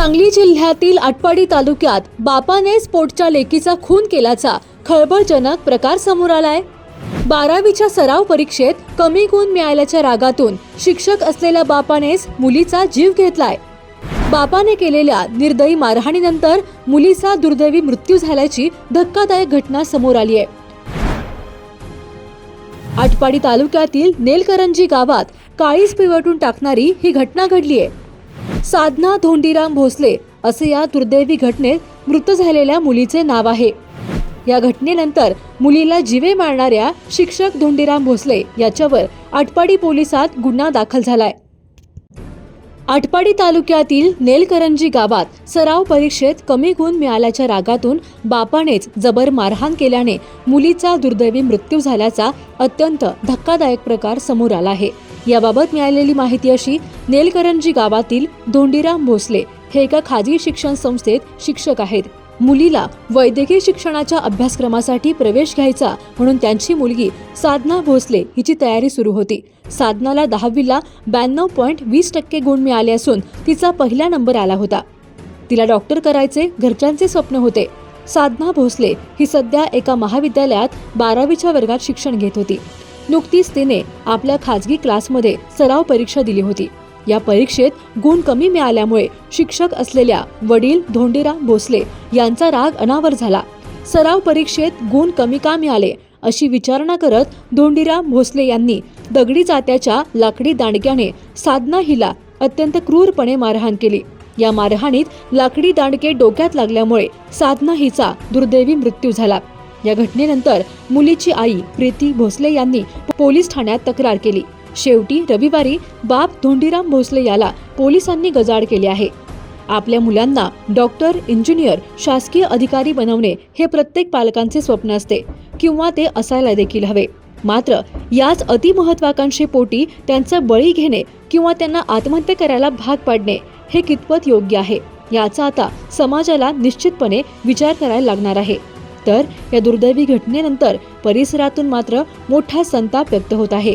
सांगली जिल्ह्यातील आटपाडी तालुक्यात बापाने स्पोर्टच्या लेकीचा खून केल्याचा खळबळजनक प्रकार समोर आलाय. बारावीच्या सराव परीक्षेत कमी गुण मिळाल्याच्या रागातून शिक्षक असलेल्या बापानेच मुलीचा जीव घेतलाय. बापाने केलेल्या निर्दयी मारहाणीनंतर मुलीचा दुर्दैवी मृत्यू झाल्याची धक्कादायक घटना समोर आली आहे. आटपाडी तालुक्यातील नेलकरंजी गावात काळीज पिवटून टाकणारी ही घटना घडली आहे. साधना धोंडीराम भोसले असे या दुर्दैवी घटनेत मृत झालेल्या मुलीचे नाव आहे. या घटनेनंतर मुलीला जीवे मारणाऱ्या शिक्षक धोंडीराम भोसले याच्यावर आटपाडी पोलिसात गुन्हा दाखल झालाय. आटपाडी तालुक्यातील नेलकरंजी गावात सराव परीक्षेत कमी गुण मिळाल्याच्या रागातून बापानेच जबर मारहाण केल्याने मुलीचा दुर्दैवी मृत्यू झाल्याचा अत्यंत धक्कादायक प्रकार समोर आला आहे. याबाबत मिळालेली माहिती अशी नेलकरंजी गावातील धोंडीराम भोसले हे एका खाजगी शिक्षण संस्थेत शिक्षक आहेत. मुलीला वैद्यकीय शिक्षणाच्या अभ्यासक्रमासाठी प्रवेश घ्यायचा म्हणून त्यांची मुलगी साधना भोसले हिची तयारी सुरू होती. साधनाला दहावीला ब्याण्णव पॉईंट वीस टक्के गुण मिळाले असून तिचा पहिला नंबर आला होता. तिला डॉक्टर करायचे घरच्यांचे स्वप्न होते. साधना भोसले ही सध्या एका महाविद्यालयात बारावीच्या वर्गात शिक्षण घेत होती. नुकतीच तिने आपल्या खाजगी क्लासमध्ये सराव परीक्षा दिली होती. या परीक्षेत गुण कमी मिळाल्यामुळे शिक्षक असलेल्या वडील धोंडीराम भोसले यांचा राग अनावर झाला. सराव परीक्षेत गुण कमी का मिळाले अशी विचारणा करत धोंडीराम भोसले यांनी दगडी जात्याच्या लाकडी दांडक्याने साधना हिला अत्यंत क्रूरपणे मारहाण केली. या मारहाणीत लाकडी दांडके डोक्यात लागल्यामुळे साधना हिचा दुर्दैवी मृत्यू झाला. या घटनेनंतर मुलीची आई प्रीती भोसले यांनी पोलीस ठाण्यात तक्रार केली. शेवटी रविवारी बाप धोंडीराम भोसले याला पोलिसांनी गजाड केले आहे. आपल्या मुलांना डॉक्टर इंजिनियर शासकीय अधिकारी बनवणे हे प्रत्येक पालकांचे स्वप्न असते किंवा ते असायला देखील हवे. मात्र याच अतिमहत्वाकांक्षे पोटी त्यांचा बळी घेणे किंवा त्यांना आत्महत्या करायला भाग पाडणे हे कितपत योग्य आहे याचा आता समाजाला निश्चितपणे विचार करायला लागणार आहे. तर या दुर्दैवी घटनेनंतर परिसरातून मात्र मोठा संताप व्यक्त होत आहे.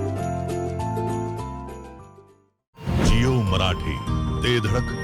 धडक.